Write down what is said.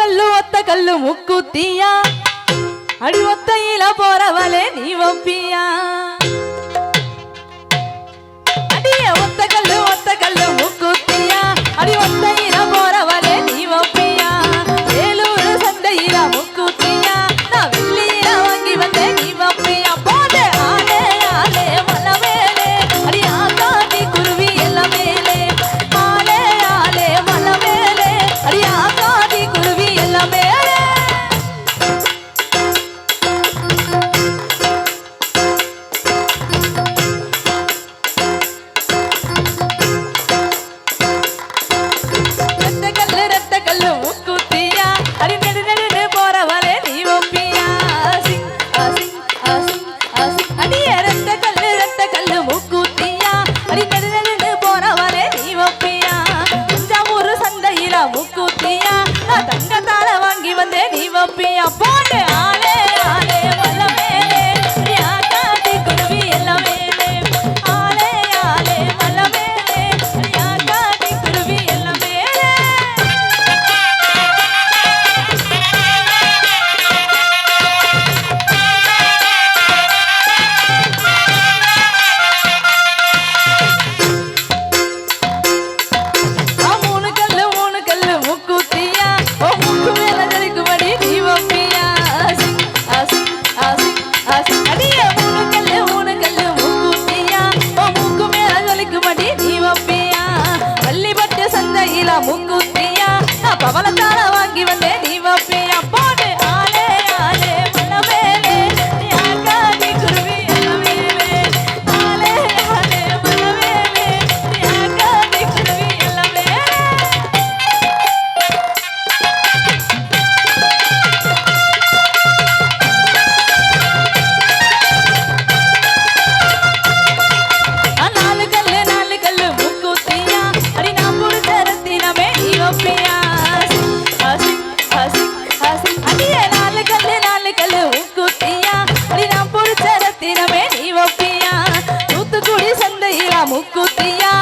కళ్ళు ఒత్త కళ్ళు ముక్కు తీయా అడి ఒత్త ఇలా పోరవలే నీ ఒప్పియా pinha, pode! முங்குத்தியா பவளத்தால வாங்கி வந்தேன் মুকুতিয়া